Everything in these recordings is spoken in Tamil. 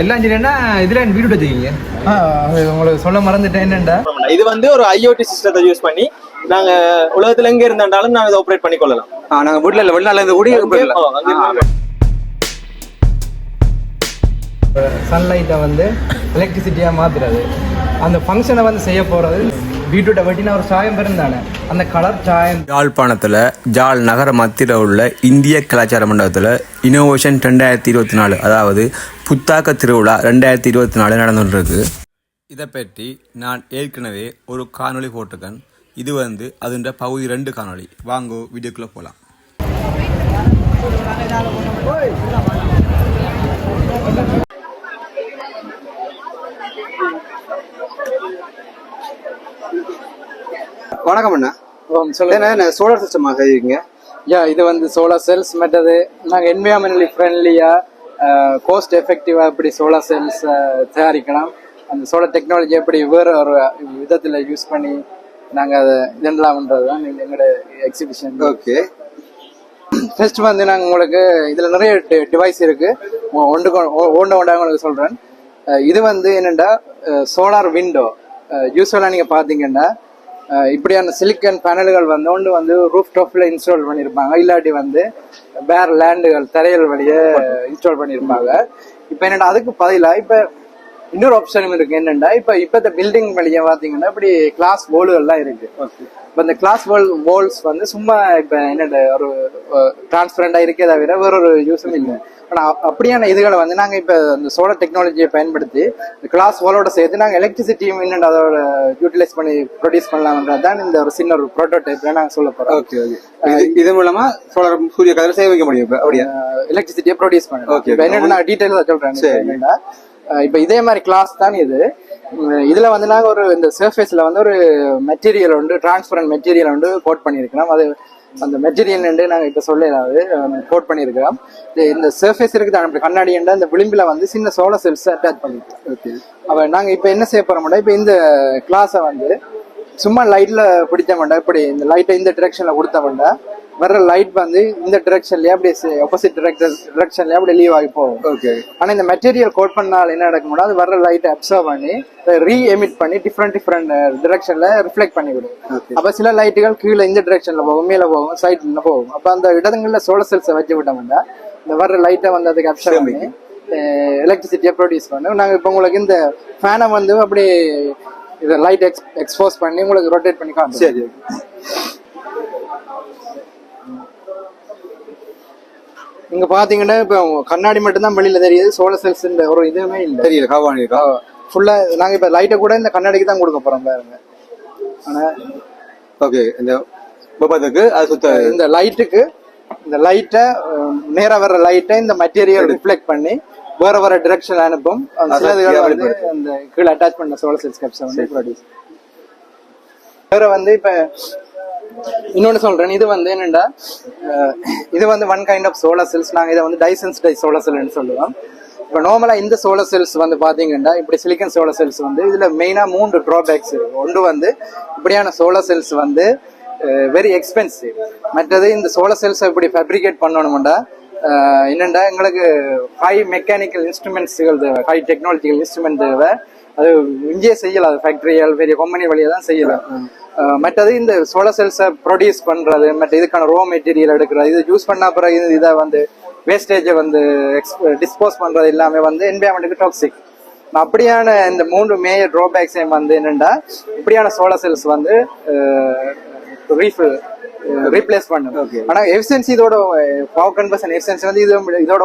எல்லாம் சரின்னா இதுல வீடு வச்சுக்கீங்க உங்களுக்கு சொல்ல மறந்துட்டேன். என்னண்டா? இது வந்து ஒரு ஐஓடி சிஸ்டத்தை யூஸ் பண்ணி நாங்க உலகத்துல எங்க இருந்தாலும் நாங்க இதை ஆப்ரேட் பண்ணி கொள்ளலாம். ஆ, நாங்க வீட்டுல இல்ல வெளிநாட்டுல இருந்து கூடி சன்லைட்டை வந்து எலக்ட்ரிசிட்டியாக மாற்றுறது அந்த ஃபங்க்ஷனை வந்து செய்ய போகிறது பீட்ரூட்டை வெட்டினா ஒரு சாயம் பெருந்தானே அந்த கலர் சாயம். யாழ்ப்பாணத்தில் ஜாழ் நகர மத்தியில் உள்ள இந்திய கலாச்சார மண்டபத்தில் இனோவேஷன் ரெண்டாயிரத்தி இருபத்தி நாலு அதாவது புத்தாக்க திருவிழா ரெண்டாயிரத்தி இருபத்தி நாலு நடந்துருக்கு இதை பற்றி நான் ஏற்கனவே ஒரு காணொளி போட்டிருக்கேன். இது வந்து அதுன்ற பகுதி ரெண்டு காணொளி. வாங்கோ வீடியோக்குள்ளே போகலாம் வணக்கம் அண்ணா. சொல்லுங்க. சோலார் சிஸ்டம் செய்வீங்க யா இது வந்து சோலார் செல்ஸ் மற்றது நாங்கள் என்விரான்மெண்டலி ஃப்ரெண்ட்லியாக காஸ்ட் எஃபெக்டிவாக எப்படி சோலார் செல்ஸ் தயாரிக்கலாம். அந்த சோலார் டெக்னாலஜி எப்படி வேறு ஒரு விதத்தில் யூஸ் பண்ணி நாங்கள் அதை இதெல்லாம்ன்றது தான் எங்களோட எக்ஸிபிஷன் ஓகே ஃபர்ஸ்ட் வந்து நாங்கள் உங்களுக்கு இதில் நிறைய டிவைஸ் இருக்கு. ஒ- ஒன்று ஒன்று ஒன்றா உங்களுக்கு சொல்கிறேன் இது வந்து என்னென்னா சோலார் விண்டோ யூஸ்வலாக நீங்கள் பார்த்தீங்கன்னா இப்படியான சிலிக்கன் பேனல்கள் வந்து ஒன்று வந்து ரூஃப் டாப்பில் இன்ஸ்டால் பண்ணியிருப்பாங்க இல்லாட்டி வந்து வேற லேண்டுகள் தரையல் வழியே இன்ஸ்டால் பண்ணியிருப்பாங்க இப்போ என்னென்னா அதுக்கு பதிலாக இப்போ இன்னொரு ஆப்ஷனும் இருக்கு என்னன்னா இப்ப இப்ப இந்த பில்டிங் வழியா பாத்தீங்கன்னா இப்படி கிளாஸ் வால்கள்லாம் இருக்கு. இப்ப இந்த கிளாஸ் வால் வால்ஸ் வந்து சும்மா இப்ப என்ன ஒரு டிரான்ஸ்பரண்டா இருக்கே தவிர வேற ஒரு யூஸும் இல்லை. ஆனா அ- அப்படியான இதுகளை வந்து நாங்க இப்ப இந்த சோலார் டெக்னாலஜியை பயன்படுத்தி இந்த கிளாஸ் வாலோட சேர்த்து நாங்க எலக்ட்ரிசிட்டியும் என்னென்ன அதோட யூட்டிலைஸ் பண்ணி ப்ரொடியூஸ் பண்ணலாம்ன்றது தான் இந்த ஒரு சின்ன ஒரு ப்ரோட்டோடைப்ல நாங்க சொல்ல போறோம். ஓகே ஓகே இது மூலமா சோலார் சூரிய கதிரை சேமிக்க முடியும் இப்ப அப்படியா? எலக்ட்ரிசிட்டியை ப்ரொடியூஸ் Okay, இப்போ என்னென்ன டீட்டெயிலாக சொல்றேன். இப்ப என்னன்னா இப்ப இதே மாதிரி கிளாஸ் தான் இது. இதுல வந்து நாங்க ஒரு இந்த சர்ஃபேஸ்ல வந்து ஒரு மெட்டீரியல் உண்டு டிரான்ஸ்பரண்ட் மெட்டீரியல் உண்டு கோட் பண்ணியிருக்கிறோம். அது அந்த மெட்டீரியல் வந்து நாங்க இப்ப சொல்லலாது கோட் பண்ணியிருக்கிறோம். இந்த சர்ஃபேஸ் இருக்குது அப்படி கண்ணாடி என்ற அந்த விளிம்பில் வந்து சின்ன சோலார் செல்ஸ் அட்டாச் பண்ணிருக்கோம் ஓகே அவ நாங்க இப்ப என்ன செய்ய போறோம்னா இப்ப இந்த கிளாஸை வந்து சும்மா லைட்ல பிடிச்ச மாட்டா இப்படி இந்த லைட்டை இந்த டிரெக்ஷன்ல கொடுத்த மாட்டா வர்ற லைட் வந்து இந்த டிரெக்ஷன்லயே அப்படியே ஆப்போசிட் டிரெக்ஷன்லயே அப்படியே லீவ் ஆகி போகும். ஓகே ஆனா இந்த மெட்டீரியல் கோட் பண்ணால் என்ன நடக்கும்னா அது வர்ற லைட்டை அப்சர்வ் பண்ணி ரீ எமிட் பண்ணி டிஃப்ரெண்ட் டிஃப்ரெண்ட் டிரெக்ஷன்ல ரிஃப்ளெக்ட் பண்ணி விடும். அப்ப சில லைட்டுகள் கீழே இந்த டிரெக்ஷன்ல போகும் மேல போகும் சைட்ல போகும். அப்ப அந்த இடங்கள்ல சோலார் செல்ஸை வச்சு விட்டோம்னா இந்த வர்ற லைட்டை வந்து அதுக்கு அப்சர்வ் பண்ணி எலக்ட்ரிசிட்டியை ப்ரொடியூஸ் பண்ணும் நாங்க இப்போ உங்களுக்கு இந்த ஃபேனை வந்து அப்படி இதை லைட் எக்ஸ் எக்ஸ்போஸ் பண்ணி உங்களுக்கு ரொட்டேட் பண்ணி காமிச்சோம் சரி இங்க பாத்தீங்கன்னா இப்போ கண்ணாடி மட்டும் தான் வெளியில தெரியுது சோலார் செல்ஸ் ஒரு இதுவுமே இல்லை. தெரியல இருக்கா? ஃபுல்லா நாங்க இப்ப லைட்டை கூட இந்த கண்ணாடிக்கு தான் கொடுக்க போறோம் பாருங்க. ஆனா ஓகே இந்த விபத்துக்கு அது சுத்த இந்த லைட்டுக்கு இந்த லைட்டை நேரா வர்ற லைட்டை இந்த மெட்டீரியல் ரிஃப்ளெக்ட் பண்ணி வேற வேற டிரெக்ஷன் அனுப்பும். வந்து அந்த கீழே அட்டாச் பண்ண சோலார் செல்ஸ் கேப்ஸை வந்து ப்ரொடியூஸ் வேற வந்து இப்ப இன்னொன்று சொல்கிறேன் இது வந்து என்னென்னா இது வந்து one kind of solar cells நாங்கள் இதை வந்து டைசன்ஸ் டை சோலார் செல்னு சொல்லுவோம். இப்போ நார்மலாக இந்த சோலார் செல்ஸ் வந்து பார்த்தீங்கன்னா இப்படி சிலிக்கன் சோலார் செல்ஸ் வந்து இதில் மெயினாக மூன்று ட்ராபேக்ஸ் இருக்கு. ஒன்று வந்து இப்படியான சோலார் செல்ஸ் வந்து வெரி எக்ஸ்பென்சிவ் மற்றது இந்த சோலார் செல்ஸை இப்படி ஃபேப்ரிகேட் பண்ணணும்டா என்னென்னா எங்களுக்கு ஹை மெக்கானிக்கல் இன்ஸ்ட்ருமெண்ட்ஸுகள் தேவை. ஹை டெக்னாலஜிக்கல் இன்ஸ்ட்ருமெண்ட் தேவை. அது இங்கேயே செய்யலாம். அது ஃபேக்டரியால் பெரிய கம்பெனி வழியா தான் செய்யலாம். மற்றது இந்த சோலார் செல்ஸை ப்ரொடியூஸ் பண்றது மற்ற இதுக்கான ரோ மெட்டீரியல் எடுக்கிறது இது யூஸ் பண்ண பிறகு இது- இதை வந்து வேஸ்டேஜை வந்து டிஸ்போஸ் பண்றது எல்லாமே வந்து என்விரான்மெண்ட்டுக்கு டாக்ஸிக் அப்படியான இந்த மூன்று மேஜர் ட்ராபேக்ஸையும் வந்து என்னண்டா இப்படியான சோலார் செல்ஸ் வந்து ரீஃபில் ரீப்ளேஸ் பண்ணும். ஆனா எஃபிஷியன்சி இதோட பவர் கன்வர்ஷன் எஃபிஷியன்சி வந்து இது இதோட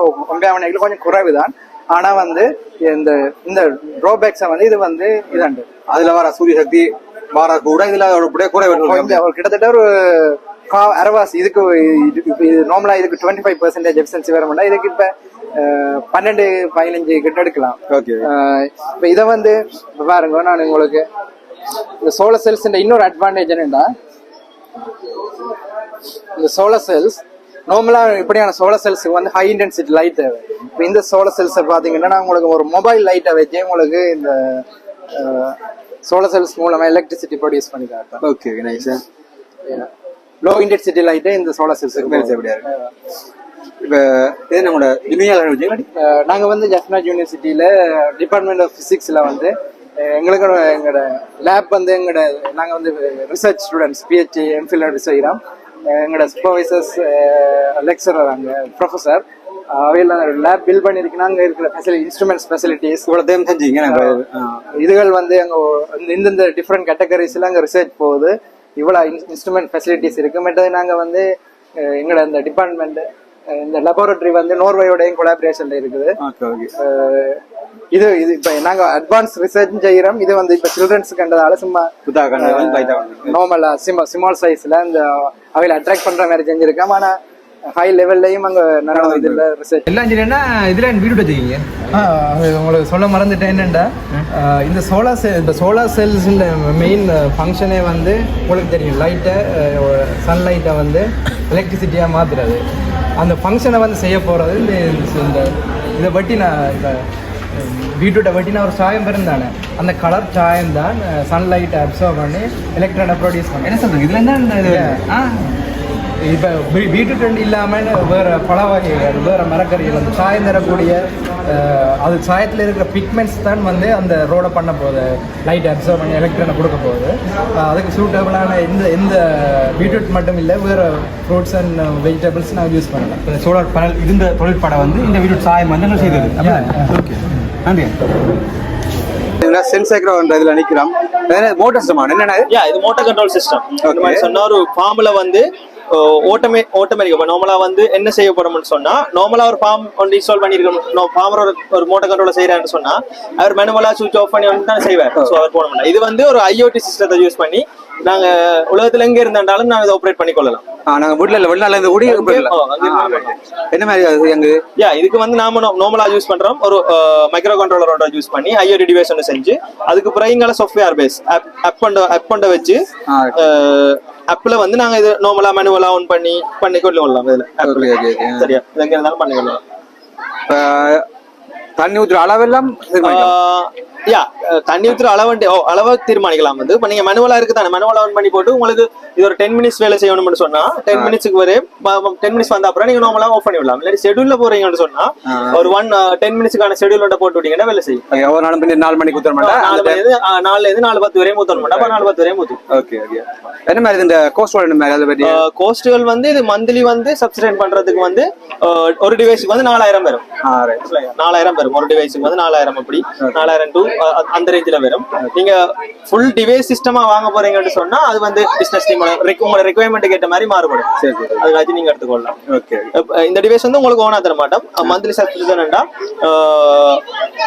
கொஞ்சம் குறைவு தான் ஆனா வந்து இந்த இந்த ட்ராபேக்ஸை வந்து இது வந்து இதாண்டு. அதுல வர சூரிய சக்தி வர கூட இதுல அப்படியே வரும் ஒரு கிட்டத்தட்ட ஒரு அரைவாசி இதுக்கு நார்மலா இதுக்கு டுவெண்ட்டி ஃபைவ் பர்சன்டேஜ் எஃபிஷியன்சி வர மாட்டா இதுக்கு இப்ப பன்னெண்டு பதினஞ்சு கிட்ட எடுக்கலாம். இப்ப இதை வந்து பாருங்க நான் உங்களுக்கு இந்த சோலார் செல்ஸ் இன்னொரு அட்வான்டேஜ் என்னன்னா இந்த சோலார் செல்ஸ் நார்மலா இப்படியான சோலார் செல்ஸுக்கு வந்து ஹை இன்டென்சிட்டி லைட் தேவை. இப்போ இந்த சோலார் செல்ஸை பார்த்தீங்கன்னா உங்களுக்கு ஒரு மொபைல் லைட்டை வச்சே உங்களுக்கு இந்த சோலார் செல்ஸ் மூலமா எலக்ட்ரிசிட்டி ப்ரொடியூஸ் பண்ணி காட்டும் ஓகே நைஸ் லோ இன்டென்சிட்டி லைட்டே இந்த சோலார் செல்ஸுக்கு மேல் செய்யப்படியா இப்ப இது நம்மளோட இணையாளர் வச்சு அஹ் நாங்க வந்து ஜஃப்னா யூனிவர்சிட்டியில டிபார்ட்மெண்ட் ஆஃப் பிசிக்ஸ்ல வந்து எங்களுக்கு எங்களோட லேப் வந்து எங்களோட நாங்க வந்து ரிசர்ச் ஸ்டூடெண்ட்ஸ் பிஹெச்டி எம்ஃபில் செய்கிறோம் அஹ் எங்களோட சூப்பர்வைசர்ஸ் லெக்சரர் அங்க ப்ரொஃபஸர் அவையில் லேப் பில் பண்ணியிருக்கீங்கன்னா அங்கே இருக்கிற ஃபெசிலிட்டி இன்ஸ்ட்ருமெண்ட்ஸ் ஃபெசிலிட்டிஸ் இவ்வளவு டைம் செஞ்சீங்க. இதுகள் வந்து அங்க இந்த- இந்தந்த டிஃப்ரெண்ட் கேட்டகரிஸ்ல அங்க ரிசர்ச் போகுது. இவ்வளவு இன்ஸ்ட்ருமெண்ட் ஃபெசிலிட்டிஸ் இருக்கு. மற்றது நாங்க வந்து எங்களோட இந்த டிபார்ட்மெண்ட் இந்த லெபார்டரி வந்து நோர்வேயோடையும் கொலாபரேஷன்ல இருக்குது. ஓகே ஓகே அஹ், இது இது இப்ப நாங்க அட்வான்ஸ் ரிசர்ச் செய்யறோம். இது வந்து இப்ப சில்ட்ரன்ஸ் கண்டதால சும்மா. நார்மலா சிம் ஸ்மால் சைஸ்ல இந்த அவையில அட்ராக்ட் பண்ற மாதிரி செஞ்சிருக்கோம் ஆனா ஹை லெவல்லையும் அங்க நல்ல இதுல ரிசர்ச் எல்லாம் சரின்னா இதுல வீடு வச்சுக்கீங்க உங்களுக்கு சொல்ல மறந்துட்டேன். என்னென்னா இந்த சோலார் செல் இந்த சோலார் செல்ஸ் மெயின் ஃபங்க்ஷனே வந்து உங்களுக்கு தெரியும் லைட்டை சன்லைட்டை வந்து எலக்ட்ரிசிட்டியாக மாற்றுறது அந்த ஃபங்க்ஷனை வந்து செய்ய போகிறது இந்த இந்த இதை வட்டி நான் இந்த பீட்ரூட்டை வட்டி நான் ஒரு சாயம் பிறந்தானே அந்த கலர் சாயம் தான் சன்லைட்டை அப்சர்வ் பண்ணி எலக்ட்ரானை ப்ரொடியூஸ் பண்ணி என்ன சொல்றீங்க இதுல என்ன இப்போ பீட்ரூட் இல்லாமல் வேறு பழ வகைகள் வேறு மரக்கறிகள் அந்த சாயம் தரக்கூடிய அது சாயத்தில் இருக்கிற பிக்மெண்ட்ஸ் தான் வந்து அந்த ரோடை பண்ண போகுது. லைட் அப்சர்வ் பண்ணி எலக்ட்ரானை கொடுக்க போகுது. அதுக்கு சூட்டபிளான எந்த எந்த பீட்ரூட் மட்டும் இல்லை வேறு ஃப்ரூட்ஸ் அண்ட் வெஜிடபிள்ஸ் நான் யூஸ் பண்ணலாம். சோலார் பேனல் இருந்த தொழிற்பாடை வந்து இந்த வீடு சாயம் வந்து எங்களுக்கு செய்தது. ஓகே நன்றி. இதுல சென்சைக்ரோன்ற இதுல நிக்கிறோம். மோட்டர் சிஸ்டமா என்னன்னா இது? மோட்டார் கண்ட்ரோல் சிஸ்டம் இந்த மாதிரி சொன்னா ஒரு ஃபார்ம்ல வந்து ஓட்டமே ஆட்டோமேட்டிக் இப்போ நார்மலா வந்து என்ன செய்ய சொன்னா நார்மலா ஒரு ஃபார்ம் ஒன்று இன்ஸ்டால் பண்ணிருக்கோம் ஃபார்மர் ஒரு ஒரு மோட்டார் கண்ட்ரோல செய்யறாருன்னு சொன்னா அவர் மெனுவலா சுவிச் ஆஃப் பண்ணி வந்து தான் செய்வார். ஸோ அவர் போட முடியல இது வந்து ஒரு ஐஓடி சிஸ்டத்தை யூஸ் பண்ணி நாங்க உலகத்துல எங்க இருந்தாலும் நாங்க இதை ஆப்ரேட் பண்ணி கொள்ளலாம் நாங்க வீட்டுல இல்ல வெளிநாட்டுல இருந்து கூடி. என்ன மாதிரி எங்க? யா இதுக்கு வந்து நாம நார்மலா யூஸ் பண்றோம். ஒரு மைக்ரோ கண்ட்ரோலரோட யூஸ் பண்ணி ஐஓடி டிவைஸ் ஒன்று செஞ்சு அதுக்கு பிறகு சாஃப்ட்வேர் பேஸ் ஆப் ஆப் கொண்ட ஆப் கொண்ட வச்சு ஆ, ஆப்ல வந்து நாங்க இது நார்மலா மேனுவலா ஆன் பண்ணி பண்ணி கொண்டு வரலாம் இதுல. சரியா? இது எங்க இருந்தாலும் பண்ணி கொள்ளலாம் தண்ணி ஊத்துற அளவெல்லாம். யா தண்ணி ஊத்துற அளவு அளவை தீர்மானிக்கலாம் வந்து. இப்ப நீங்க மனுவலா இருக்கு தானே மனுவலா ஆன் பண்ணி போட்டு உங்களுக்கு இது ஒரு டென் மினிட்ஸ் வேலை செய்யணும்னு சொன்னா டென் மினிட்ஸ்க்கு வரை டென் மினிட்ஸ் வந்த அப்புறம் நீங்க நார்மலா ஆஃப் பண்ணி விடலாம் இல்லாட்டி ஷெட்யூல்ல போறீங்கன்னு சொன்னா ஒரு ஒன் டென் மினிட்ஸ்க்கான ஷெட்யூல் போட்டு விட்டீங்கன்னா வேலை செய்யும். ஒவ்வொரு நாளும் பின்ன நாலு மணிக்கு நாலு மாட்டேன் மணி இருந்து, ஆ, நாலுல இருந்து நாலு பத்து வரையும் ஊத்தணும்? மாட்டா அப்ப நாலு பத்து வரையும் ஊத்தும் ஓகே ஓகே என்ன மாதிரி இந்த கோஸ்ட் என்ன மாதிரி? அதை பற்றி கோஸ்டுகள் வந்து இது மந்த்லி வந்து சப்சிடைன் பண்றதுக்கு வந்து ஒரு டிவைஸுக்கு வந்து நாலாயிரம் வரும். நாலாயிரம் வரும். ஒரு டிவைஸுக்கு வந்து நாலாயிரம் அப்படி. நாலாயிரம் டு அந்த ரேஞ்சில் வரும். நீங்க ஃபுல் டிவைஸ் சிஸ்டமா வாங்க போறீங்கன்னு சொன்னா அது வந்து பிசினஸ் டீம் உங்களோட ரெக்குவயர்மெண்ட்டுக்கு ஏற்ற மாதிரி மாறுபடும். சரி அதுக்காச்சும் நீங்க எடுத்துக்கொள்ளலாம். ஓகே. இந்த டிவைஸ் வந்து உங்களுக்கு ஓனா தர மாட்டோம். மந்த்லி சப்ஸ்கிரிப்ஷன்டா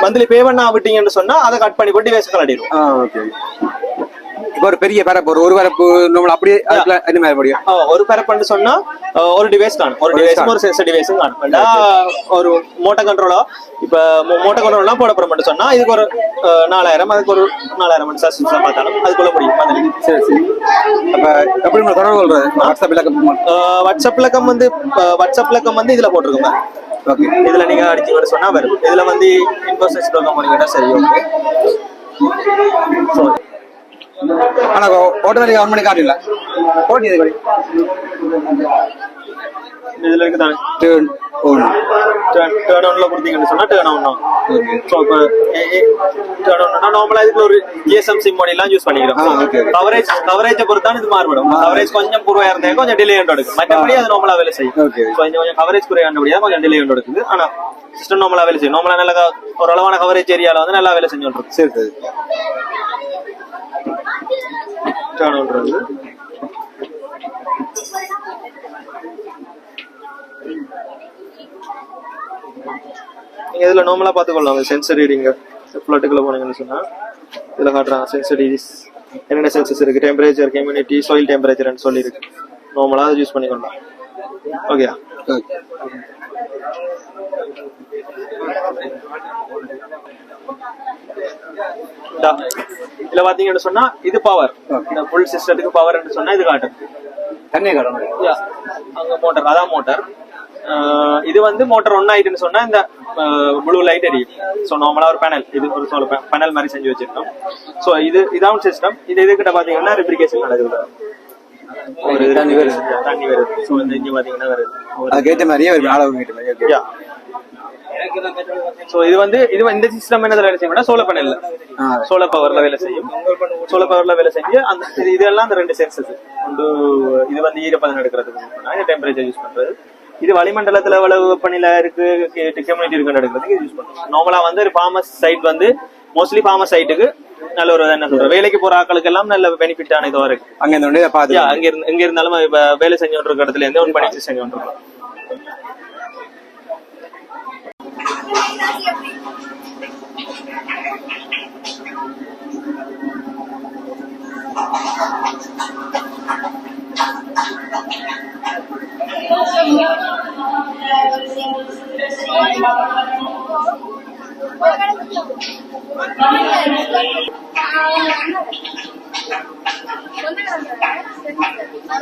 மந்த்லி பே பண்ணா விட்டீங்கன்னு சொன்னா அதை கட் பண்ணி போட்டு டிவைஸ் கலடிடும் ஓகே. ஒரு பெரிய பரப்பு ஒரு ஒரு பரப்பு நம்ம அப்படியே அதுக்குள்ள என்ன மாதிரி முடியும்? ஒரு பரப்புன்னு சொன்னா ஒரு டிவைஸ் காணும். ஒரு டிவைஸ் ஒரு சென்சர் டிவைஸும் காணும். ஒரு மோட்டர் கண்ட்ரோலா இப்ப மோட்டர் கண்ட்ரோல்லாம் போட போறோம்னு சொன்னா இதுக்கு ஒரு நாலாயிரம் அதுக்கு ஒரு நாலாயிரம் சப்ஸ்கிரிப்ஷன் பார்த்தாலும் அதுக்குள்ள முடியும். சரி சரி. அப்ப எப்படி நம்ம தொடர்பு கொள்றது? வாட்ஸ்அப் இலக்கம் வாட்ஸ்அப் இலக்கம் வந்து வாட்ஸ்அப் இலக்கம் வந்து இதுல போட்டிருக்கோம் ஓகே இதுல நீங்க அடிச்சீங்கன்னு சொன்னா வரும். இதுல வந்து இன்வெஸ்டர்ஸ் ப்ரோக்ராம் பண்ணீங்கன்னா சரி ஓகே ஆனா ஆட்டோமேட்டிக் ஆன் பண்ணி காட்டுங்களா போட்டி இது இதுல இருக்குதானே டேர்ன் ஓன் டேர்ன் ஆன்ல கொடுத்தீங்கன்னு சொன்னா டேர்ன் ஆன் தான். ஸோ இப்போ டேர்ன் ஆன்னா நார்மலா இதுக்கு ஒரு ஜிஎஸ்எம் சிம் மோடி எல்லாம் யூஸ் பண்ணிக்கிறோம். கவரேஜ் கவரேஜை பொறுத்து தான் இது மாறுபடும். கவரேஜ் கொஞ்சம் குறையா இருந்தா கொஞ்சம் டிலே எடுக்கும் மற்றபடி அது நார்மலா வேலை செய்யும். கொஞ்சம் கொஞ்சம் கவரேஜ் குறையாண்டபடியா கொஞ்சம் டிலே எடுக்குது ஆனா சிஸ்டம் நார்மலா வேலை செய்யும். நார்மலா நல்ல ஒரு அளவான கவரேஜ் ஏரியால வந்து நல்லா வேலை செஞ்சு சரி சரி. டேர்ன் ஆன்றது நீங்க இதுல நார்மலா பாத்துக்கொள்ளலாம் சென்சர் ரீடிங்க ஃபிளட்டுக்குள்ள போனீங்கன்னு சொன்னா இதுல காட்டுறாங்க சென்சர் ரீடிஸ் என்னென்ன சென்சஸ் இருக்கு? டெம்பரேச்சர் கம்யூனிட்டி சாயில் டெம்பரேச்சர்னு சொல்லி இருக்கு நார்மலா அதை யூஸ் பண்ணிக்கொள்ளலாம். ஓகேயா ஓகே இதுல பாத்தீங்கன்னு சொன்னா இது பவர் இந்த ஃபுல் சிஸ்டத்துக்கு பவர் சொன்னா இது காட்டும். தண்ணியை காட்டணும் Yeah. அங்க மோட்டார் அதான் மோட்டார் இது வந்து மோட்டார் ஒன் ஆயிட்டுன்னு சொன்னா இந்த ப்ளூ லைட் எரியும் ஸோ நார்மலா ஒரு பேனல் இது ஒரு சோல பேனல் மாதிரி செஞ்சு வச்சிருக்கோம். ஸோ இது இதான் சிஸ்டம் இது இதுகிட்ட பாத்தீங்கன்னா ரிப்ரிகேஷன் நடக்குது. ஒரு தண்ணி வருது. தண்ணி வருது. இங்க பாத்தீங்கன்னா வருது. அதுக்கேற்ற மாதிரியே ஒரு அளவு கேட்ட மாதிரி ஓகே யா ஸோ இது வந்து இது இந்த சிஸ்டம் என்ன வேலை செய்யும் சோலார் பேனல்ல. சோலார் பவர்ல வேலை செய்யும். சோலார் பவர்ல வேலை செஞ்சு அந்த இது இதெல்லாம் அந்த ரெண்டு சென்சஸ் ஒன்று இது வந்து ஈரப்பதம் எடுக்கிறதுக்கு டெம்பரேச்சர் யூஸ் பண்றது. இது வளிமண்டலத்துல எவ்வளவு வெப்பநிலை இருக்கு கம்யூனிட்டி இருக்குன்னு எடுக்கிறதுக்கு யூஸ் பண்றோம் நார்மலா வந்து ஒரு ஃபார்மஸ் சைட் வந்து மோஸ்ட்லி ஃபார்மஸ் சைட்டுக்கு நல்ல ஒரு என்ன சொல்ற வேலைக்கு போற ஆட்களுக்கு எல்லாம் நல்ல பெனிஃபிட்டான இதுவா இருக்கு. அங்க பார்த்து யா அங்க இருந்து எங்க இருந்தாலும் இப்ப வேலை செஞ்சு கொண்டிருக்க இடத்துல இருந்து ஒன் பண்ணி செஞ்சு